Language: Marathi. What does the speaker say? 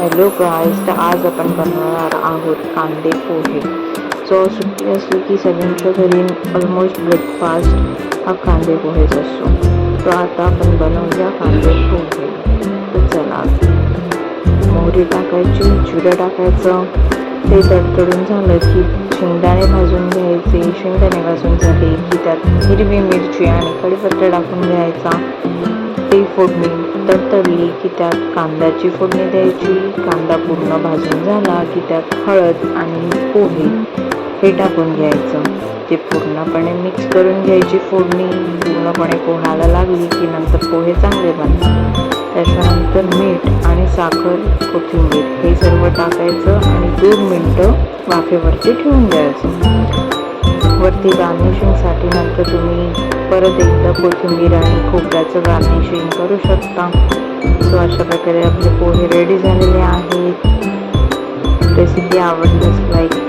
हॅलो गाईज तर आज आपण बनवणार आहोत कांदे पोहे. सो सुट्टी असली की सगळ्यांच्या घरी ऑलमोस्ट ब्रेकफास्ट हा कांदे पोहेच असतो. तो आता आपण बनवूया कांदे पोहे. तर चला मोहरी टाकायची जिरं टाकायचं. ते तडतडून झालं की शेंगदाणे भाजून घ्यायचे. शेंगदाणे भाजून झाले की त्यात हिरवी मिरची आणि कढीपत्ता टाकून घ्यायचा. ते फोडणी तडतडली की त्यात कांद्याची फोडणी द्यायची. कांदा पूर्ण भाजून झाला की त्यात हळद आणि पोहे हे टाकून घ्यायचं. ते पूर्णपणे मिक्स करून घ्यायची फोडणी. पूर्णपणे पोहायला लागली की नंतर पोहे चांगले बनतात. त्याच्यानंतर मीठ आणि साखर कोथिंबीर हे सर्व टाकायचं आणि दोन मिनटं वाफेवरती ठेवून द्यायचं. वरती गार्निशिंगसाठी नंतर तुम्ही परत एकदा कोथिंबीर आणि खोबऱ्याचं गार्निशिंग करू शकता. सो अशा प्रकारे आपले पोहे रेडी झालेले आहेत. रेसिपी आवडल्यास लाईक